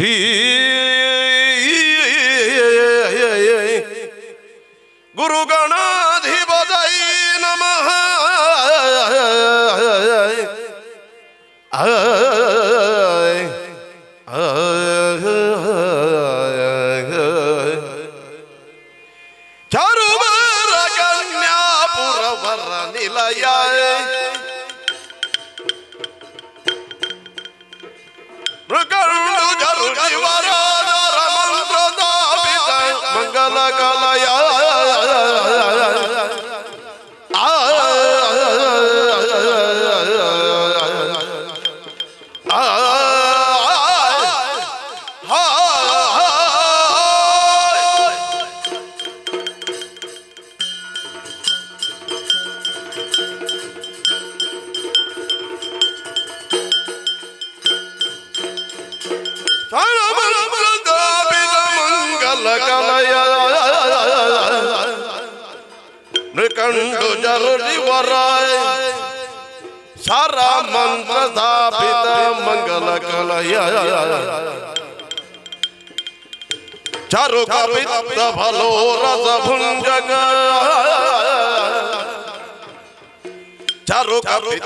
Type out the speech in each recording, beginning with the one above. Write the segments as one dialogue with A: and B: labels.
A: ಶ್ರೀ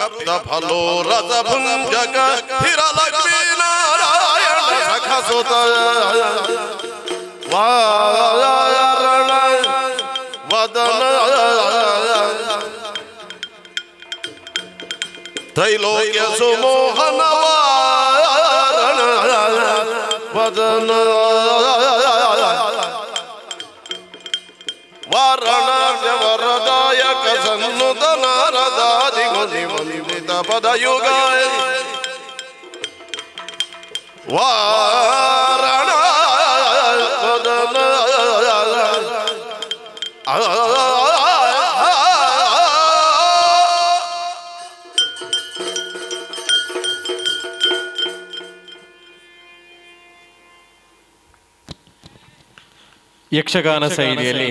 A: আপনা ভালো রাজা ভুল জাগা হীরা লাগবে নারায়ণ রাখা সোতা বদন ত্রৈলোক্য সুমোহনা ವಂದಿತ ಪದಯುಗಾಯ ವಾರಣ ವದನ
B: ಯಕ್ಷಗಾನ ಶೈಲಿಯಲ್ಲಿ.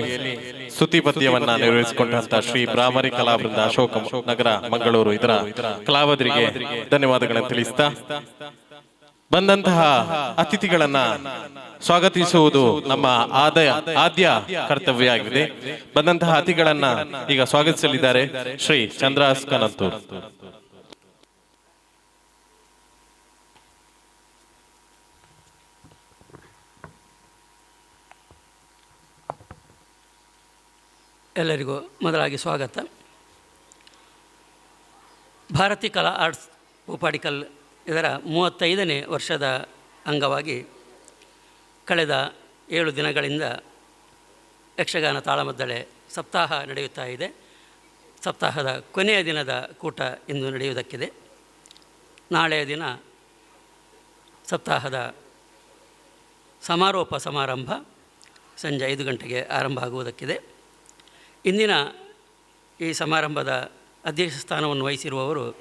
B: ಸ್ತುತಿ ಪದ್ಯವನ್ನ ನಿರ್ವಹಿಸಿಕೊಂಡಂತ ಶ್ರೀ ಬ್ರಾಹ್ಮರಿ ಕಲಾವೃಂದ ಅಶೋಕ ನಗರ, ಮಂಗಳೂರು. ಇದರ ಕಲಾವದರಿಗೆ ಧನ್ಯವಾದಗಳನ್ನು ತಿಳಿಸ್ತಾ ಬಂದಂತಹ ಅತಿಥಿಗಳನ್ನ ಸ್ವಾಗತಿಸುವುದು ನಮ್ಮ ಆದಾಯ, ಆದ್ಯ ಕರ್ತವ್ಯ ಆಗಿದೆ ಬಂದಂತಹ ಅತಿಥಿಗಳನ್ನ ಈಗ ಸ್ವಾಗತಿಸಲಿದ್ದಾರೆ ಶ್ರೀ ಚಂದ್ರಾಸ್
C: ಎಲ್ಲರಿಗೂ ಮೊದಲಾಗಿ ಸ್ವಾಗತ. ಭಾರತಿ ಕಲಾ ಆರ್ಟ್ಸ್ ಉಪಾಡಿಕಲ್ ಇದರ ಮೂವತ್ತೈದನೇ ವರ್ಷದ ಅಂಗವಾಗಿ ಕಳೆದ ಏಳು ದಿನಗಳಿಂದ ಯಕ್ಷಗಾನ ತಾಳಮದ್ದಳೆ ಸಪ್ತಾಹ ನಡೆಯುತ್ತಾ ಇದೆ. ಸಪ್ತಾಹದ ಕೊನೆಯ ದಿನದ ಕೂಟ ಇಂದು ನಡೆಯುವುದಕ್ಕಿದೆ. ನಾಳೆಯ ದಿನ ಸಪ್ತಾಹದ ಸಮಾರೋಪ ಸಮಾರಂಭ ಸಂಜೆ ಐದು ಗಂಟೆಗೆ ಆರಂಭ ಆಗುವುದಕ್ಕಿದೆ. ಇಂದಿನ ಈ ಸಮಾರಂಭದ ಅಧ್ಯಕ್ಷ ಸ್ಥಾನವನ್ನು ವಹಿಸಿರುವವರು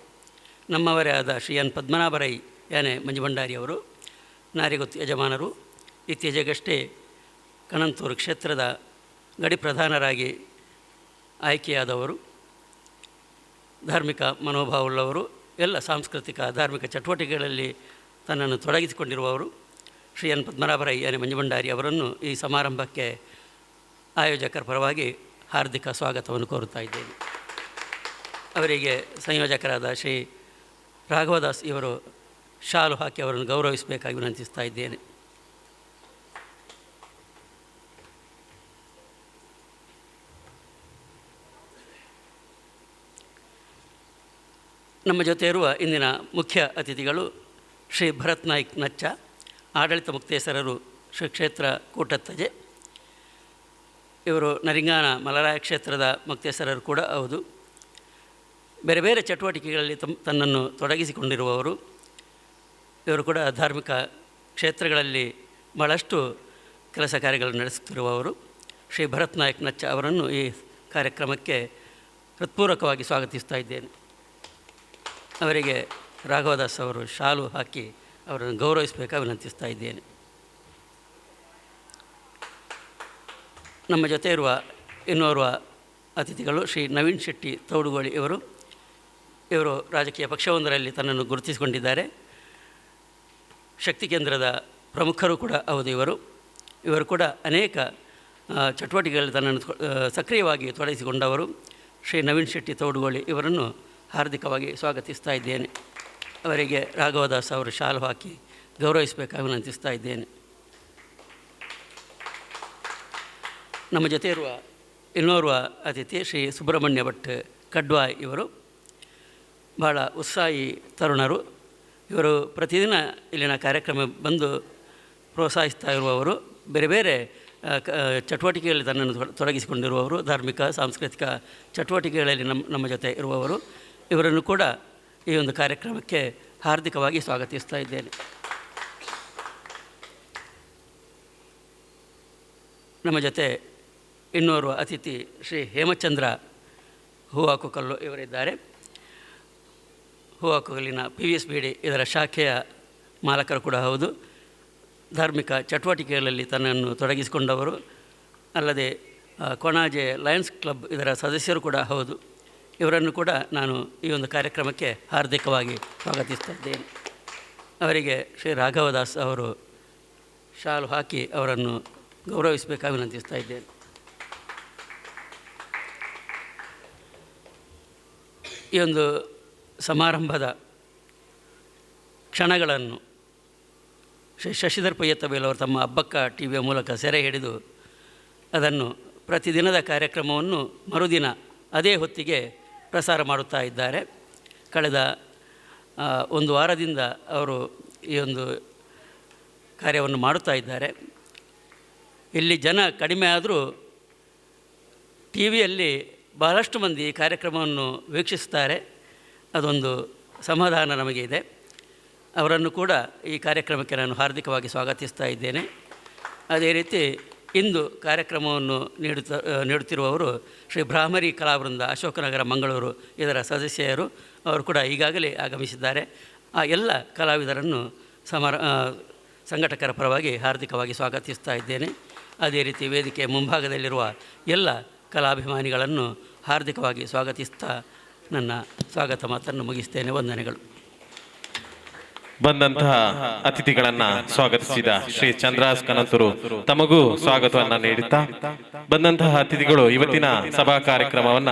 C: ನಮ್ಮವರೇ ಆದ ಶ್ರೀ ಎನ್ ಪದ್ಮನಾಭರೈ ಯಾನೆ ಮಂಜುಭಂಡಾರಿಯವರು ನಾರಿಗೊತ್ತು ಯಜಮಾನರು, ಇತ್ತೀಚೆಗಷ್ಟೇ ಕಣಂತೂರು ಕ್ಷೇತ್ರದ ಗಡಿ ಪ್ರಧಾನರಾಗಿ ಆಯ್ಕೆಯಾದವರು, ಧಾರ್ಮಿಕ ಮನೋಭಾವವುಳ್ಳವರು, ಎಲ್ಲ ಸಾಂಸ್ಕೃತಿಕ ಧಾರ್ಮಿಕ ಚಟುವಟಿಕೆಗಳಲ್ಲಿ ತನ್ನನ್ನು ತೊಡಗಿಸಿಕೊಂಡಿರುವವರು ಶ್ರೀ ಎನ್ ಪದ್ಮನಾಭರೈ ಯಾನೆ ಮಂಜುಭಂಡಾರಿ ಅವರನ್ನು ಈ ಸಮಾರಂಭಕ್ಕೆ ಆಯೋಜಕರ ಪರವಾಗಿ ಹಾರ್ದಿಕ ಸ್ವಾಗತವನ್ನು ಕೋರುತ್ತಾ ಇದ್ದೇನೆ. ಅವರಿಗೆ ಸಂಯೋಜಕರಾದ ಶ್ರೀ ರಾಘವದಾಸ್ ಇವರು ಶಾಲು ಹಾಕಿ ಅವರನ್ನು ಗೌರವಿಸಬೇಕಾಗಿ ವಿನಂತಿಸ್ತಾ ಇದ್ದೇನೆ. ನಮ್ಮ ಜೊತೆ ಇರುವ ಇಂದಿನ ಮುಖ್ಯ ಅತಿಥಿಗಳು ಶ್ರೀ ಭರತ್ ನಾಯ್ಕ್ ನಚ್ಚ, ಆಡಳಿತ ಮುಕ್ತೇಸರರು ಶ್ರೀ ಕ್ಷೇತ್ರ ಕೂಟತ್ತಜೆ ಇವರು ನರಿಂಗಾನ ಮಲರಾಯ ಕ್ಷೇತ್ರದ ಮುಕ್ತೇಸರರು ಕೂಡ ಹೌದು. ಬೇರೆ ಬೇರೆ ಚಟುವಟಿಕೆಗಳಲ್ಲಿ ತಮ್ಮ ತನ್ನನ್ನು ತೊಡಗಿಸಿಕೊಂಡಿರುವವರು. ಇವರು ಕೂಡ ಧಾರ್ಮಿಕ ಕ್ಷೇತ್ರಗಳಲ್ಲಿ ಭಾಳಷ್ಟು ಕೆಲಸ ಕಾರ್ಯಗಳನ್ನು ನಡೆಸುತ್ತಿರುವವರು. ಶ್ರೀ ಭರತ್ ನಾಯಕ್ ನಚ್ಚ ಅವರನ್ನು ಈ ಕಾರ್ಯಕ್ರಮಕ್ಕೆ ಹೃತ್ಪೂರ್ವಕವಾಗಿ ಸ್ವಾಗತಿಸ್ತಾ ಇದ್ದೇನೆ. ಅವರಿಗೆ ರಾಘವದಾಸ್ ಅವರು ಶಾಲು ಹಾಕಿ ಅವರನ್ನು ಗೌರವಿಸಬೇಕಾಗಿ ವಿನಂತಿಸ್ತಾ ಇದ್ದೇನೆ. ನಮ್ಮ ಜೊತೆ ಇರುವ ಇನ್ನೋರ್ವ ಅತಿಥಿಗಳು ಶ್ರೀ ನವೀನ್ ಶೆಟ್ಟಿ ತೌಡುಗೋಳಿ ಇವರು. ಇವರು ರಾಜಕೀಯ ಪಕ್ಷವೊಂದರಲ್ಲಿ ತನ್ನನ್ನು ಗುರುತಿಸಿಕೊಂಡಿದ್ದಾರೆ. ಶಕ್ತಿ ಕೇಂದ್ರದ ಪ್ರಮುಖರು ಕೂಡ ಹೌದು ಇವರು. ಇವರು ಕೂಡ ಅನೇಕ ಚಟುವಟಿಕೆಗಳಲ್ಲಿ ತನ್ನನ್ನು ಸಕ್ರಿಯವಾಗಿ ತೊಡಗಿಸಿಕೊಂಡವರು. ಶ್ರೀ ನವೀನ್ ಶೆಟ್ಟಿ ತೌಡುಗೋಳಿ ಇವರನ್ನು ಹಾರ್ದಿಕವಾಗಿ ಸ್ವಾಗತಿಸ್ತಾ ಇದ್ದೇನೆ. ಅವರಿಗೆ ರಾಘವದಾಸ್ ಅವರು ಶಾಲು ಹಾಕಿ ಗೌರವಿಸಬೇಕಾಗಿ ವಿನಂತಿಸ್ತಾ ಇದ್ದೇನೆ. ನಮ್ಮ ಜೊತೆ ಇರುವ ಇನ್ನೋರ್ವ ಅತಿಥಿ ಶ್ರೀ ಸುಬ್ರಹ್ಮಣ್ಯ ಭಟ್ ಕಡ್ವಾಯ್ ಇವರು. ಭಾಳ ಉತ್ಸಾಹಿ ತರುಣರು. ಇವರು ಪ್ರತಿದಿನ ಇಲ್ಲಿನ ಕಾರ್ಯಕ್ರಮ ಬಂದು ಪ್ರೋತ್ಸಾಹಿಸ್ತಾ ಇರುವವರು. ಬೇರೆ ಬೇರೆ ಚಟುವಟಿಕೆಗಳಲ್ಲಿ ತನ್ನನ್ನು ತೊಡ- ತೊಡಗಿಸಿಕೊಂಡಿರುವವರು. ಧಾರ್ಮಿಕ, ಸಾಂಸ್ಕೃತಿಕ ಚಟುವಟಿಕೆಗಳಲ್ಲಿ ನಮ್ಮ ನಮ್ಮ ಜೊತೆ ಇರುವವರು. ಇವರನ್ನು ಕೂಡ ಈ ಒಂದು ಕಾರ್ಯಕ್ರಮಕ್ಕೆ ಹಾರ್ದಿಕವಾಗಿ ಸ್ವಾಗತಿಸ್ತಾ ಇದ್ದೇನೆ. ನಮ್ಮ ಜೊತೆ ಇನ್ನೋರ್ವ ಅತಿಥಿ ಶ್ರೀ ಹೇಮಚಂದ್ರ ಹೂವಾಕುಕಲ್ಲು ಇವರಿದ್ದಾರೆ. ಹೂವಾಕುಕಲ್ಲಿನ P V S B D ಇದರ ಶಾಖೆಯ ಮಾಲಕರು ಕೂಡ ಹೌದು. ಧಾರ್ಮಿಕ ಚಟುವಟಿಕೆಗಳಲ್ಲಿ ತನ್ನನ್ನು ತೊಡಗಿಸಿಕೊಂಡವರು. ಅಲ್ಲದೆ ಕೊಣಾಜೆ ಲಯನ್ಸ್ ಕ್ಲಬ್ ಇದರ ಸದಸ್ಯರು ಕೂಡ ಹೌದು. ಇವರನ್ನು ಕೂಡ ನಾನು ಈ ಒಂದು ಕಾರ್ಯಕ್ರಮಕ್ಕೆ ಹಾರ್ದಿಕವಾಗಿ ಸ್ವಾಗತಿಸ್ತಾ ಇದ್ದೇನೆ. ಅವರಿಗೆ ಶ್ರೀ ರಾಘವದಾಸ್ ಅವರು ಶಾಲು ಹಾಕಿ ಅವರನ್ನು ಗೌರವಿಸಬೇಕಾಗಿ ವಿನಂತಿಸ್ತಾ ಇದ್ದೇನೆ. ಈ ಒಂದು ಸಮಾರಂಭದ ಕ್ಷಣಗಳನ್ನು ಶ್ರೀ ಶಶಿಧರ್ ಪಯ್ಯತ್ತಬೇಲವರು ತಮ್ಮ ಹಬ್ಬಕ್ಕ ಟಿ ವಿಯ ಮೂಲಕ ಸೆರೆ ಹಿಡಿದು ಅದನ್ನು ಪ್ರತಿದಿನದ ಕಾರ್ಯಕ್ರಮವನ್ನು ಮರುದಿನ ಅದೇ ಹೊತ್ತಿಗೆ ಪ್ರಸಾರ ಮಾಡುತ್ತಾ ಇದ್ದಾರೆ. ಕಳೆದ ಒಂದು ವಾರದಿಂದ ಅವರು ಈ ಒಂದು ಕಾರ್ಯವನ್ನು ಮಾಡುತ್ತಾ ಇದ್ದಾರೆ. ಇಲ್ಲಿ ಜನ ಕಡಿಮೆ ಆದರೂ ಟಿ ವಿಯಲ್ಲಿ ಬಹಳಷ್ಟು ಮಂದಿ ಕಾರ್ಯಕ್ರಮವನ್ನು ವೀಕ್ಷಿಸ್ತಾರೆ ಅದೊಂದು ಸಮಾಧಾನ ನಮಗೆ ಇದೆ ಅವರನ್ನು ಕೂಡ ಈ ಕಾರ್ಯಕ್ರಮಕ್ಕೆ ನಾನು ಹಾರ್ದಿಕವಾಗಿ ಸ್ವಾಗತಿಸ್ತಾ ಇದ್ದೇನೆ. ಅದೇ ರೀತಿ ಇಂದು ಕಾರ್ಯಕ್ರಮವನ್ನು ನೀಡುತ್ತ, ನೀಡುತ್ತಿರುವವರು ಶ್ರೀ ಬ್ರಾಹ್ಮರಿ ಕಲಾವೃಂದ ಅಶೋಕನಗರ ಮಂಗಳೂರು ಇದರ ಸದಸ್ಯರು ಅವರು ಕೂಡ ಈಗಾಗಲೇ ಆಗಮಿಸಿದ್ದಾರೆ. ಆ ಎಲ್ಲ ಕಲಾವಿದರನ್ನು ಸಮರ ಸಂಘಟಕರ ಪರವಾಗಿ ಹಾರ್ದಿಕವಾಗಿ ಸ್ವಾಗತಿಸ್ತಾ ಇದ್ದೇನೆ. ಅದೇ ರೀತಿ ವೇದಿಕೆ ಮುಂಭಾಗದಲ್ಲಿರುವ ಎಲ್ಲ ಕಲಾಭಿಮಾನಿಗಳನ್ನು ಹಾರ್ದಿಕವಾಗಿ ಸ್ವಾಗತಿಸ್ತಾ ನನ್ನ ಸ್ವಾಗತ ಮಾತನ್ನು ಮುಗಿಸ್ತೇನೆ. ವಂದನೆಗಳು.
B: ಬಂದಂತಹ ಅತಿಥಿಗಳನ್ನ ಸ್ವಾಗತಿಸಿದ ಶ್ರೀ ಚಂದ್ರಾಸ್ ಕನಂತರು ತಮಗೂ ಸ್ವಾಗತವನ್ನ ನೀಡುತ್ತಾ ಬಂದಂತಹ ಅತಿಥಿಗಳು ಇವತ್ತಿನ ಸಭಾ ಕಾರ್ಯಕ್ರಮವನ್ನ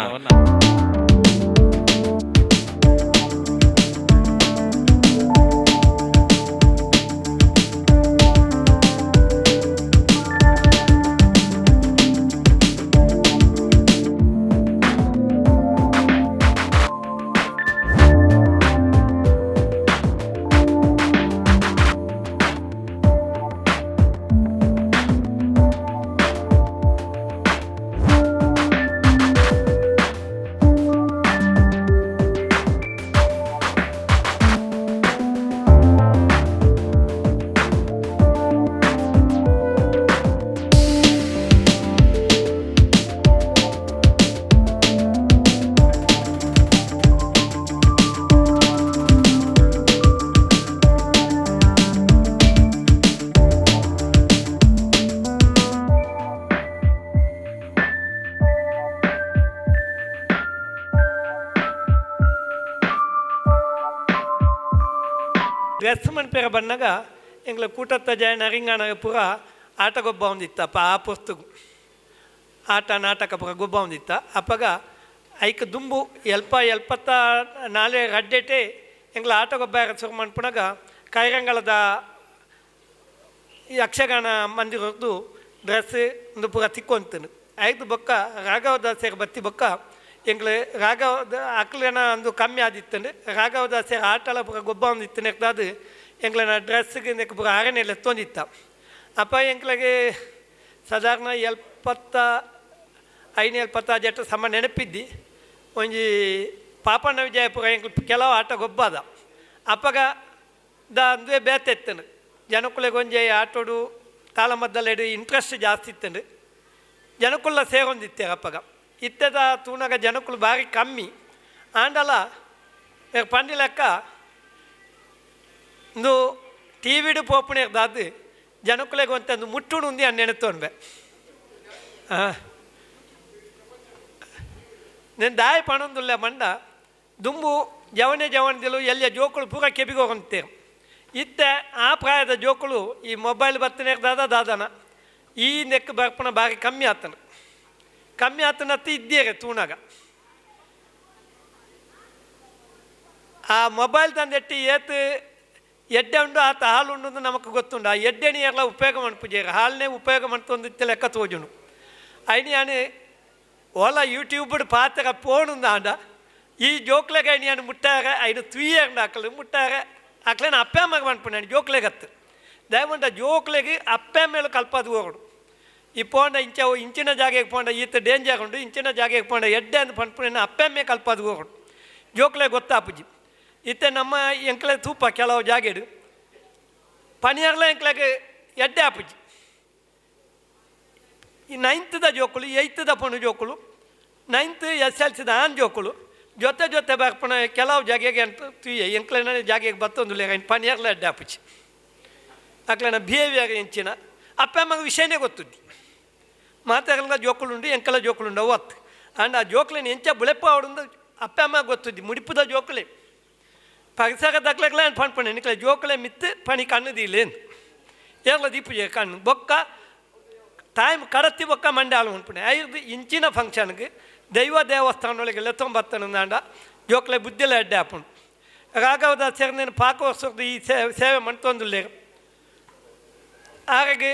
D: ಹಿಂಗ್ಲ ಬಣ್ಣಗ ಎಂಗ್ಲ ಕೂಟತ್ತ ಜಯ ನರಿಂಗಾಣ ಪೂರ ಆಟ ಗೊಬ್ಬ ಒಂದಿತ್ತಪ್ಪ ಆ ಪುಸ್ತಕ ಆಟ ನಾಟಕ ಪುರ ಗೊಬ್ಬ ಒಂದಿತ್ತ ಅಪ್ಪಗ ಐಕ ದುಂಬು ಎಲ್ಪ ಎಲ್ಪತ್ತ ನಾಳೆ ರಡ್ಡೆಟೆ ಎಂಗ್ಲ ಆಟ ಗೊಬ್ಬ ಶುರು ಮಾಡ್ಪುಣಾಗ ಕೈರಂಗಳದ ಯಕ್ಷಗಾನ ಮಂದಿರದ್ದು ಡ್ರೆಸ್ ಒಂದು ಪೂರ ತಿಕ್ಕೊಂತನು. ಐದು ಬೊಕ್ಕ ರಾಘವದಾಸರ ಬತ್ತಿ ಬೊಕ್ಕ ಎಂಗ್ಲೆ ರಾಘವ ಅಕ್ಲೇನ ಒಂದು ಕಮ್ಮಿ ಆದಿತ್ತಂಡು ರಾಘವದಾಸರ ಆಟಲ ಪುರ ಗೊಬ್ಬ ಒಂದಿತ್ತನೆ ನೆಕ್ದಾದು ಎಂಗ್ಲನ ಡ್ರೆಸ್ಗೆ ನೆಕ್ ಪೂರ ಆರನೆಲ್ಲ ತೊಂದಿತ್ತ. ಅಪ್ಪ ಎಂಗ್ಲಗೆ ಸಾಧಾರಣ ಎಲ್ಪತ್ತ ಐದು ಎಲ್ಪತ್ತ ಜಟ್ಟ ಸಮ ನೆನಪಿದ್ದಿ. ಒಂಜಿ ಪಾಪಣ್ಣ ವಿಜಯಪುರ ಎಂಗ್ಲ ಕೆಲವು ಆಟ ಗೊಬ್ಬಾದ. ಅಪ್ಪಗ ದ ಅಂದುವೆ ಬೇತೆತ್ತನು. ಜನಕುಲೆಗೆ ಒಂಜೆ ಆಟೋಡು ತಾಳಮದ್ದಲೆಡು ಇಂಟ್ರೆಸ್ಟ್ ಜಾಸ್ತಿ ಇತ್ತಂಡು ಜನಕ್ಕುಲ್ಲ ಸೇರೊಂದಿತ್ತೆ ಅಪ್ಪಗ. ಇತ್ತದ ತೂನಗ ಜನಕುಲು ಭಾರಿ ಕಮ್ಮಿ. ಆಂಡಲ ಇವಾಗ ಪಂಡಿ ಲೆಕ್ಕ ಒಂದು ಟಿ ವಿಡು ಪೋಪಣೆ ದಾದು ಜನಕ್ಕುಲೆಗೆ ಒಂದು ಮುಟ್ಟುಡು ಉಂದಿ ಅನ್ನ ನೆನೆತೋನ್ಬೆ ಹಾಂ నేను దాయి పనుందులే మండ దుమ్ము జవనే జవనదిలు ఎల్ల జోకులు పూర కెబిగోగంతేరు ಇತ್ತೆ ಆ ಪ್ರಾಯದ ಜೋಕುಳು ಈ ಮೊಬೈಲ್ ಬತ್ತನೆ ದಾದ ದಾದನ ಈ ನೆಕ್ ಬರ್ಪಣ ಬಾರಿ ಕಮ್ಮಿ ಆತನ ಕಮ್ಮಿ ಆತನತ್ತ ಇದ್ದೇರೆ ತೂಣಾಗ ಆ ಮೊಬೈಲ್ ತಂದೆಟ್ಟಿ ಏತ್ ಎಡ್ಡೆ ಉಂಡು, ಆತ ಹಾಲು ಉಂಡು ನಮಗೆ ಗೊತ್ತುಂಡ. ಆ ಎಡ್ಡೆನಿ ಎಲ್ಲ ಉಪಯೋಗ ಮಾಡ್ಪೂಜೆಗ ಹಾಲನ್ನೇ ಉಪಯೋಗ ಮಾಡ್ತೊಂದು ಲೆಕ್ಕ ತೋಜುನು ಅಯ್ಯ ಓಲ ಯೂಟ್ಯೂಬ್ಡ್ ಪಾತ್ರ ಫೋನ್ ಉಂದ ಈ ಜೋಕ್ಲೆಗ ಅಯ್ಯನ್ ಮುಟ್ಟಾಗ ಅಯ್ಯನು ತುಯ್ಯಂಡ ಹಾಕಲು ಮುಟ್ಟಾಗ ಹಾಕ್ಲೇನು ಅಪ್ಪೆ ಮಗ ಮಾಡ್ಪಣ್ಣ ಜೋಕ್ಲೆಗತ್ತು ದಯಮಂಡ ಜೋಕ್ಲೆಗೆ ಅಪ್ಪೆ ಮೇಲೆ ಕಲ್ಪದು ಹೋಗೋಡು. ಈ ಪೋಂಡ ಇಂಚ ಇಂಚಿನ ಜಾಗಕ್ಕೆ ಪೋಂಡ ಈತ ಡೇಂಜರ್ ಉಂಡು. ಇಂಚಿನ ಜಾಗಕ್ಕೆ ಪೋಂಡ ಎಡ್ಡೆ ಅಂತ ಪಂಡ್ಪುಣ ಅಪ್ಪೆ ಮೇಲೆ ಕಲ್ಪದು ಹೋಗೋಡು. ಜೋಕ್ಲೆ ಗೊತ್ತಾಪುಜಿ. ಇತ್ತೆ ನಮ್ಮ ಎಂಕ್ಲೆ ತೂಪ ಕೆಲವು ಜಾಗೆಡು ಪನಿಯರ್ಲ ಎಂಕ್ಲೆಗೆ ಎಡ್ಡೆ ಆಪುಜಿ ಈ ನೈನ್ತ್ದ ಜೋಕುಲು ಏಯ್ತ್ದ ಪಣು ಜೋಕುಲು ನೈನ್ತ್ ಎಸ್ ಎಲ್ ಸಿದ ಆನ್ ಜೋಕುಲು ಜೊತೆ ಜೊತೆ ಬರ್ಪಣ ಕೆಲವು ಜಾಗೆಗೆ ಅಂತ ತುಯ್ಯ ಎಂಕ್ಲೆನ ಜಾಗೆಗೆ ಬತ್ತೊಂದು ಲೇಗ ಪನಿಯರ್ಲ ಎಡ್ಡೆ ಆಪುಜಿ ಅಕ್ಲನ ಬಿಹೇವಿಯರ್ ಎಂಚಿನ ಅಪ್ಪ ಅಮ್ಮಗ ವಿಷಯನೇ ಗೊತ್ತುದ್ದಿ. ಮಾತಾಗಲ ಜೋಕುಳುಂಡು ಎಂಕಲ ಜೋಕುಳುಂಡು ಅವತ್ತು ಅಂಡ್ ಆ ಜೋಕ್ಲೇನು ಎಂಚ ಬುಳೆಪ್ಪ ಅವಡು ಅಪ್ಪ ಅಮ್ಮ ಗೊತ್ತುದ್ದಿ. ಮುಡಿಪುದ ಜೋಕುಲೆ ದಕ್ಲಕ್ಲ ಅಂತ ಪಣ್ಪಣ ನಿಕ್ಲೆ ಜೋಕುಲೆ ಮಿತ್ತು ಪಣಿ ಕಣ್ಣದಿಲ್ಲೇನು ಏರ್ಲ ದೀಪುಜೆ ಕಣ್ಣು. ಬೊಕ್ಕ ಟೈಮ್ ಕಡತ್ತಿ ಬೊಕ್ಕ ಮಂಡೆ ಹಾಲು ಉಂಟುಣೆ ಐದು ಇಂಚಿನ ಫಂಕ್ಷನ್ಗೆ ದೈವ ದೇವಸ್ಥಾನದೊಳಗೆ ಲೆತ್ತೊಂಬತ್ತನಂದಾಂಡ ಜೋಕ್ಲೆ ಬುದ್ಧಿಲ ಅಡ್ಡೆ ಹಾಪುಂಡು ರಾಘವದ ಸೇರಿನ ಪಾಕ ಈ ಸೇವೆ ಸೇವೆ ಮಾಡ್ತೊಂದುಲ್ಲೇರು ಹಾಗಾಗಿ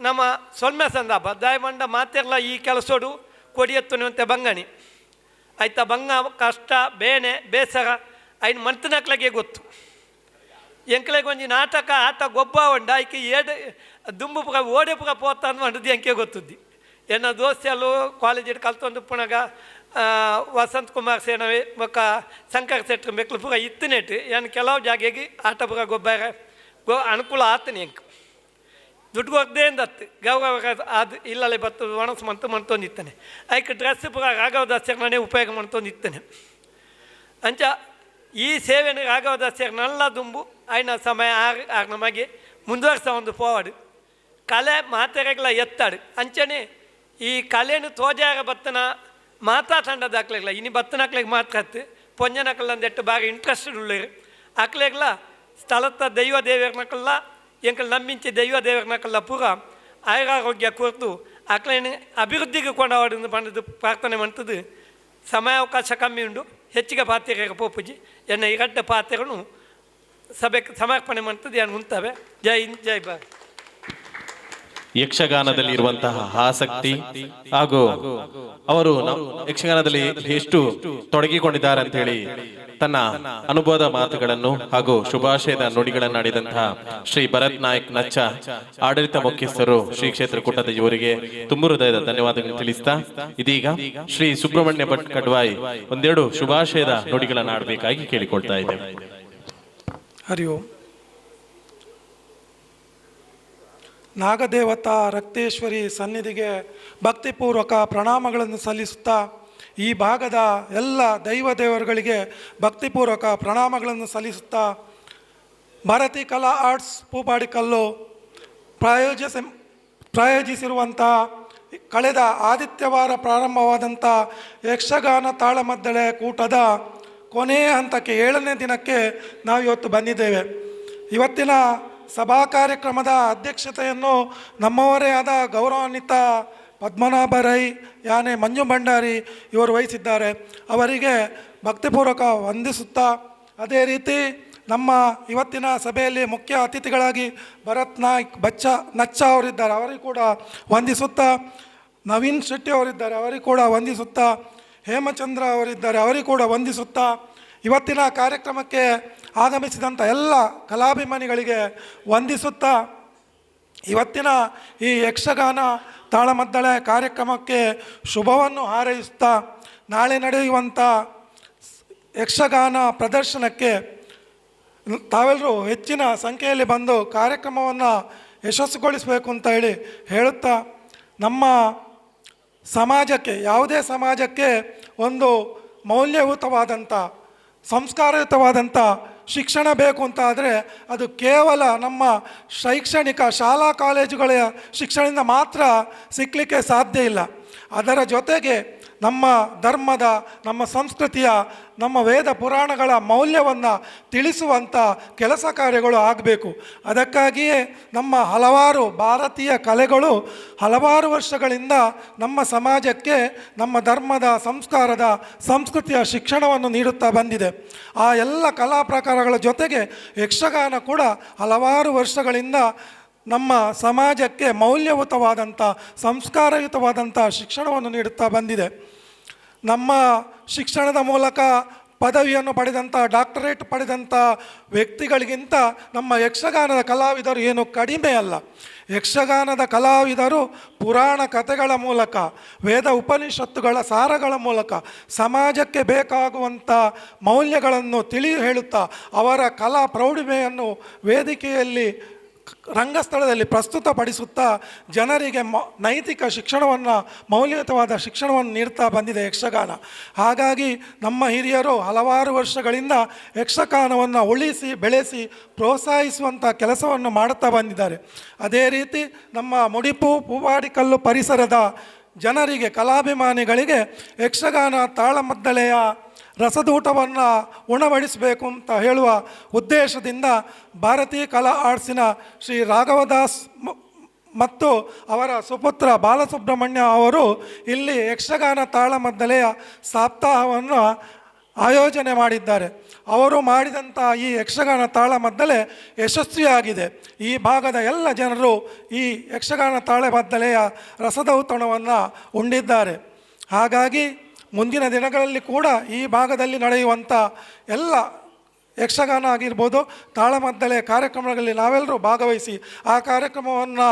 D: ನಮ್ಮ ಸೊಲ್ಮೆ ಸಂದಾಪ ಮಂಡ ಮಾತೆಲ್ಲ ಈ ಕೆಲಸೋಡು ಕೊಡಿಯತ್ತುನುವಂತೆ ಬಂಗಣಿ. ಆಯ್ತಾ ಬಂಗ ಕಷ್ಟ, ಬೇನೆ, ಬೇಸರ ಐನು ಮಂತನಕ್ಲಗೆ ಗೊತ್ತು. ಎಂಕ್ಲೆಗೆ ಒಂಜಿ ನಾಟಕ, ಆತ ಗೊಬ್ಬ ಉಂಡ ಆಯ್ಕೆ ಏಡ, ದುಂಬು ಪುಗ, ಓಡೆ ಪುಗ ಪೋತ ಅಂದ್ಮಂಡದ್ದು ಎಂಕೆ ಗೊತ್ತುದ್ದಿ. ಎನ್ನ ದೋಸ್ತಿಯಲ್ಲು ಕಾಲೇಜ್ ಇಟ್ಟು ಕಲ್ತೊಂದು ಪುಣಗ ವಸಂತ್ ಕುಮಾರ್ ಸೇನವೆ ಬೊಕ್ಕ ಶಂಕರ್ ಶೆಟ್ರ್, ಮೆಕ್ಲು ಪುಗ ಇತ್ತನೆಟ್ಟು ಏನು ಕೆಲವು ಜಾಗೆಗೆ ಆಟ ಪುಗ ಗೊಬ್ಬರ, ಗೊ, ಅನುಕೂಲ ಆತನೆ ಎಂಕ್. ದುಡ್ಡು ಕೊಡ್ದೇ ಅಂದತ್ತು ಗೌರವ ಅದು ಇಲ್ಲಲ್ಲೇ ಬತ್ತು, ಒಣಸ್ ಮಂತು ಮಂತೊಂದಿತ್ತಾನೆ. ಆಯ್ಕೆ ಡ್ರೆಸ್ ಪುಗ ರಾಘವ ದಾಸ್ಯರ್ನೇ ಉಪಯೋಗ ಮಾಡ್ತೊಂದಿತ್ತಾನೆ ಅಂಚ ಈ ಸೇವೆ ರಾಘವ ದಾಸ್ಯರ್ ನಲ್ಲ ದುಂಬು ಆಯ್ನ ಸಮಯ ಆರ್ ನಮಗೆ ಮುಂದುವರ್ಸ ಒಂದು ಪೋವಾಡು ಕಲೆ ಮಾತೆರೆಗಳ ಎತ್ತಾಡು. ಅಂಚನೆ, ಈ ಕಲೆಯನ್ನು ತೋಜಾಗ ಬತ್ತನ ಮಾತಾಡಂಡದ ಹಾಕ್ಲೆಗ್ಲ ಇನಿ ಬತ್ತನ ಹಾಕ್ಲೆಗ್ ಮಾತಾಡ್ತು ಪೊಂಜನಕಲ್ಲಂದೆಟ್ಟು ಬಾರಿ ಇಂಟ್ರೆಸ್ಟೆಡ್ ಉಳ್ಳೇರು ಅಕ್ಲೆಗ್ಲ, ಸ್ಥಳತ್ತ ದೈವ ದೇವರ್ನಕಲ್ಲ ಎಂಕಲ್ ನಂಬಿಂಚಿ ದೈವ ದೇವರ್ನಕಲ್ಲ ಪೂರ ಆಯುರಾರೋಗ್ಯ ಕುರಿತು ಆಕ್ಲೇನು ಅಭಿವೃದ್ಧಿಗೆ ಕೊಂಡವಾಡಿಂದು ಬಂದದ್ದು ಪ್ರಾರ್ಥನೆ ಮಾಡ್ತದ್ದು ಸಮಯಾವಕಾಶ ಕಮ್ಮಿ ಉಂಡು. ಹೆಚ್ಚಿಗೆ ಪಾತ್ರೆಗೆ ಪೋಪುಜಿ ಎನ್ನ ಇರಡ್ಡ ಪಾತ್ರೆಗಳು ಸಭೆಗೆ ಸಮರ್ಪಣೆ ಮಾಡ್ತದೆ, ಏನು ಉಂತವೆ ಜೈ ಹಿಂದ್, ಜೈ ಭಾರತ್.
B: ಯಕ್ಷಗಾನದಲ್ಲಿ ಇರುವಂತಹ ಆಸಕ್ತಿ ಹಾಗೂ ಅವರು ಯಕ್ಷಗಾನದಲ್ಲಿ ಎಷ್ಟು ತೊಡಗಿಕೊಂಡಿದ್ದಾರೆ ಅಂತ ಹೇಳಿ ತನ್ನ ಅನುಭವದ ಮಾತುಗಳನ್ನು ಹಾಗೂ ಶುಭಾಶಯದ ನುಡಿಗಳನ್ನು ಆಡಿದಂತಹ ಶ್ರೀ ಭರತ್ ನಾಯಕ್ ನಚ್ಚ ಆಡಳಿತ ಮುಖ್ಯಸ್ಥರು ಶ್ರೀ ಕ್ಷೇತ್ರ ಕೂಟದ ಇವರಿಗೆ ತುಂಬು ಹೃದಯದ ಧನ್ಯವಾದಗಳನ್ನು ತಿಳಿಸ್ತಾ ಇದೀಗ ಶ್ರೀ ಸುಬ್ರಹ್ಮಣ್ಯ ಭಟ್ ಕಡ್ವಾಯಿ ಒಂದೆರಡು ಶುಭಾಶಯದ ನುಡಿಗಳನ್ನು ಆಡಬೇಕಾಗಿ ಕೇಳಿಕೊಳ್ತಾ ಇದ್ದೇವೆ.
E: ಹರಿ ಓಂ. ನಾಗದೇವತಾ ರಕ್ತೇಶ್ವರಿ ಸನ್ನಿಧಿಗೆ ಭಕ್ತಿಪೂರ್ವಕ ಪ್ರಣಾಮಗಳನ್ನು ಸಲ್ಲಿಸುತ್ತಾ ಈ ಭಾಗದ ಎಲ್ಲ ದೈವ ದೇವರುಗಳಿಗೆ ಭಕ್ತಿಪೂರ್ವಕ ಪ್ರಣಾಮಗಳನ್ನು ಸಲ್ಲಿಸುತ್ತಾ ಭಾರತಿ ಕಲಾ ಆರ್ಟ್ಸ್ ಪೂಪಾಡಿಕಲ್ಲು ಪ್ರಾಯೋಜಿಸ ಪ್ರಾಯೋಜಿಸಿರುವಂಥ ಕಳೆದ ಆದಿತ್ಯವಾರ ಪ್ರಾರಂಭವಾದಂಥ ಯಕ್ಷಗಾನ ತಾಳಮದ್ದಳೆ ಕೂಟದ ಕೊನೆಯ ಹಂತಕ್ಕೆ ಏಳನೇ ದಿನಕ್ಕೆ ನಾವು ಇವತ್ತು ಬಂದಿದ್ದೇವೆ. ಇವತ್ತಿನ ಸಭಾ ಕಾರ್ಯಕ್ರಮದ ಅಧ್ಯಕ್ಷತೆಯನ್ನು ನಮ್ಮವರೇ ಆದ ಗೌರವಾನ್ವಿತ ಪದ್ಮನಾಭ ರೈ, ಯಾನೆ ಮಂಜು ಭಂಡಾರಿ ಇವರು ವಹಿಸಿದ್ದಾರೆ. ಅವರಿಗೆ ಭಕ್ತಿಪೂರ್ವಕ ವಂದಿಸುತ್ತಾ, ಅದೇ ರೀತಿ ನಮ್ಮ ಇವತ್ತಿನ ಸಭೆಯಲ್ಲಿ ಮುಖ್ಯ ಅತಿಥಿಗಳಾಗಿ ಭರತ್ ನಾಯ್ಕ್, ಬಚ್ಚ, ನಚ್ಚ ಅವರಿದ್ದಾರೆ. ಅವರಿಗೂ ಕೂಡ ವಂದಿಸುತ್ತಾ, ನವೀನ್ ಶೆಟ್ಟಿ ಅವರಿದ್ದಾರೆ. ಅವರಿಗೂ ಕೂಡ ವಂದಿಸುತ್ತಾ, ಹೇಮಚಂದ್ರ ಅವರಿದ್ದಾರೆ. ಅವರಿಗೂ ಕೂಡ ವಂದಿಸುತ್ತಾ ಇವತ್ತಿನ ಕಾರ್ಯಕ್ರಮಕ್ಕೆ ಆಗಮಿಸಿದಂಥ ಎಲ್ಲ ಕಲಾಭಿಮಾನಿಗಳಿಗೆ ವಂದಿಸುತ್ತಾ ಇವತ್ತಿನ ಈ ಯಕ್ಷಗಾನ ತಾಳಮದ್ದಳೆ ಕಾರ್ಯಕ್ರಮಕ್ಕೆ ಶುಭವನ್ನು ಹಾರೈಸುತ್ತಾ ನಾಳೆ ನಡೆಯುವಂಥ ಯಕ್ಷಗಾನ ಪ್ರದರ್ಶನಕ್ಕೆ ತಾವೆಲ್ಲರೂ ಹೆಚ್ಚಿನ ಸಂಖ್ಯೆಯಲ್ಲಿ ಬಂದು ಕಾರ್ಯಕ್ರಮವನ್ನು ಯಶಸ್ಸುಗೊಳಿಸಬೇಕು ಅಂತ ಹೇಳಿ ಹೇಳುತ್ತಾ ನಮ್ಮ ಸಮಾಜಕ್ಕೆ, ಯಾವುದೇ ಸಮಾಜಕ್ಕೆ ಒಂದು ಮೌಲ್ಯಯುತವಾದಂಥ ಸಂಸ್ಕಾರಯುತವಾದಂಥ ಶಿಕ್ಷಣ ಬೇಕು ಅಂತ ಆದರೆ ಅದು ಕೇವಲ ನಮ್ಮ ಶೈಕ್ಷಣಿಕ ಶಾಲಾ ಕಾಲೇಜುಗಳ ಶಿಕ್ಷಣದಿಂದ ಮಾತ್ರ ಸಿಕ್ಕಲಿಕ್ಕೆ ಸಾಧ್ಯ ಇಲ್ಲ. ಅದರ ಜೊತೆಗೆ ನಮ್ಮ ಧರ್ಮದ, ನಮ್ಮ ಸಂಸ್ಕೃತಿಯ, ನಮ್ಮ ವೇದ ಪುರಾಣಗಳ ಮೌಲ್ಯವನ್ನು ತಿಳಿಸುವಂಥ ಕೆಲಸ ಕಾರ್ಯಗಳು ಆಗಬೇಕು. ಅದಕ್ಕಾಗಿಯೇ ನಮ್ಮ ಹಲವಾರು ಭಾರತೀಯ ಕಲೆಗಳು ಹಲವಾರು ವರ್ಷಗಳಿಂದ ನಮ್ಮ ಸಮಾಜಕ್ಕೆ, ನಮ್ಮ ಧರ್ಮದ, ಸಂಸ್ಕಾರದ, ಸಂಸ್ಕೃತಿಯ ಶಿಕ್ಷಣವನ್ನು ನೀಡುತ್ತಾ ಬಂದಿದೆ. ಆ ಎಲ್ಲ ಕಲಾ ಪ್ರಕಾರಗಳ ಜೊತೆಗೆ ಯಕ್ಷಗಾನ ಕೂಡ ಹಲವಾರು ವರ್ಷಗಳಿಂದ ನಮ್ಮ ಸಮಾಜಕ್ಕೆ ಮೌಲ್ಯಯುತವಾದಂಥ, ಸಂಸ್ಕಾರಯುತವಾದಂಥ ಶಿಕ್ಷಣವನ್ನು ನೀಡುತ್ತಾ ಬಂದಿದೆ. ನಮ್ಮ ಶಿಕ್ಷಣದ ಮೂಲಕ ಪದವಿಯನ್ನು ಪಡೆದಂಥ, ಡಾಕ್ಟರೇಟ್ ಪಡೆದಂಥ ವ್ಯಕ್ತಿಗಳಿಗಿಂತ ನಮ್ಮ ಯಕ್ಷಗಾನದ ಕಲಾವಿದರು ಏನು ಕಡಿಮೆ ಅಲ್ಲ. ಯಕ್ಷಗಾನದ ಕಲಾವಿದರು ಪುರಾಣ ಕಥೆಗಳ ಮೂಲಕ, ವೇದ ಉಪನಿಷತ್ತುಗಳ ಸಾರಗಳ ಮೂಲಕ ಸಮಾಜಕ್ಕೆ ಬೇಕಾಗುವಂಥ ಮೌಲ್ಯಗಳನ್ನು ತಿಳಿ ಹೇಳುತ್ತಾ ಅವರ ಕಲಾ ಪ್ರೌಢಿಮೆಯನ್ನು ವೇದಿಕೆಯಲ್ಲಿ ರಂಗಸ್ಥಳದಲ್ಲಿ ಪ್ರಸ್ತುತಪಡಿಸುತ್ತಾ ಜನರಿಗೆ ಮ, ನೈತಿಕ ಶಿಕ್ಷಣವನ್ನು, ಮೌಲ್ಯಯುತವಾದ ಶಿಕ್ಷಣವನ್ನು ನೀಡ್ತಾ ಬಂದಿದೆ ಯಕ್ಷಗಾನ. ಹಾಗಾಗಿ ನಮ್ಮ ಹಿರಿಯರು ಹಲವಾರು ವರ್ಷಗಳಿಂದ ಯಕ್ಷಗಾನವನ್ನು ಉಳಿಸಿ, ಬೆಳೆಸಿ ಪ್ರೋತ್ಸಾಹಿಸುವಂಥ ಕೆಲಸವನ್ನು ಮಾಡುತ್ತಾ ಬಂದಿದ್ದಾರೆ. ಅದೇ ರೀತಿ ನಮ್ಮ ಮುಡಿಪು ಪೂವಾಡಿಕಲ್ಲು ಪರಿಸರದ ಜನರಿಗೆ, ಕಲಾಭಿಮಾನಿಗಳಿಗೆ ಯಕ್ಷಗಾನ ತಾಳಮದ್ದಳೆಯ ರಸದೂಟವನ್ನು ಉಣಬಡಿಸಬೇಕು ಅಂತ ಹೇಳುವ ಉದ್ದೇಶದಿಂದ ಭಾರತೀಯ ಕಲಾ ಆರ್ಟ್ಸಿನ ಶ್ರೀ ರಾಘವದಾಸ್ ಮತ್ತು ಅವರ ಸುಪುತ್ರ ಬಾಲಸುಬ್ರಹ್ಮಣ್ಯ ಅವರು ಇಲ್ಲಿ ಯಕ್ಷಗಾನ ತಾಳಮದ್ದಲೆಯ ಸಪ್ತಾಹವನ್ನು ಆಯೋಜನೆ ಮಾಡಿದ್ದಾರೆ. ಅವರು ಮಾಡಿದಂಥ ಈ ಯಕ್ಷಗಾನ ತಾಳಮದ್ದಲೆ ಯಶಸ್ವಿಯಾಗಿದೆ. ಈ ಭಾಗದ ಎಲ್ಲ ಜನರು ಈ ಯಕ್ಷಗಾನ ತಾಳಮದ್ದಲೆಯ ರಸದೌತಣವನ್ನು ಉಂಡಿದ್ದಾರೆ. ಹಾಗಾಗಿ ಮುಂದಿನ ದಿನಗಳಲ್ಲಿ ಕೂಡ ಈ ಭಾಗದಲ್ಲಿ ನಡೆಯುವಂಥ ಎಲ್ಲ ಯಕ್ಷಗಾನ ಆಗಿರ್ಬೋದು, ತಾಳಮದ್ದಲೆ ಕಾರ್ಯಕ್ರಮಗಳಲ್ಲಿ ನಾವೆಲ್ಲರೂ ಭಾಗವಹಿಸಿ ಆ ಕಾರ್ಯಕ್ರಮವನ್ನು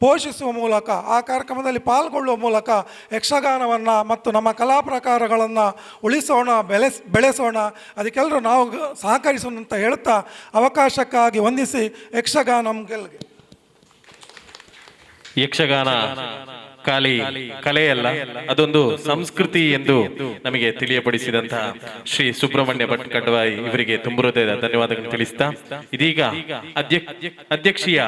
E: ಪೋಷಿಸುವ ಮೂಲಕ, ಆ ಕಾರ್ಯಕ್ರಮದಲ್ಲಿ ಪಾಲ್ಗೊಳ್ಳುವ ಮೂಲಕ ಯಕ್ಷಗಾನವನ್ನು ಮತ್ತು ನಮ್ಮ ಕಲಾ ಪ್ರಕಾರಗಳನ್ನು ಉಳಿಸೋಣ, ಬೆಳೆಸ್, ಬೆಳೆಸೋಣ, ಅದಕ್ಕೆಲ್ಲರೂ ನಾವು ಸಹಕರಿಸೋಣ ಅಂತ ಹೇಳ್ತಾ ಅವಕಾಶಕ್ಕಾಗಿ ವಂದಿಸಿ ಯಕ್ಷಗಾನಂ ಗೆಲ್ಗೆ
B: ಯಕ್ಷಗಾನ. ಖಾಲಿ ಕಲೆಯಲ್ಲ, ಅದೊಂದು ಸಂಸ್ಕೃತಿ ಎಂದು ನಮಗೆ ತಿಳಿಯಪಡಿಸಿದಂತಹ ಶ್ರೀ ಸುಬ್ರಹ್ಮಣ್ಯ ಭಟ್ ಕಡ್ವಾಯಿ ಇವರಿಗೆ ತುಂಬ ಹೃದಯದ ಧನ್ಯವಾದಗಳು ತಿಳಿಸ್ತಾ, ಇದೀಗ ಅಧ್ಯಕ್ಷ ಅಧ್ಯಕ್ಷೀಯ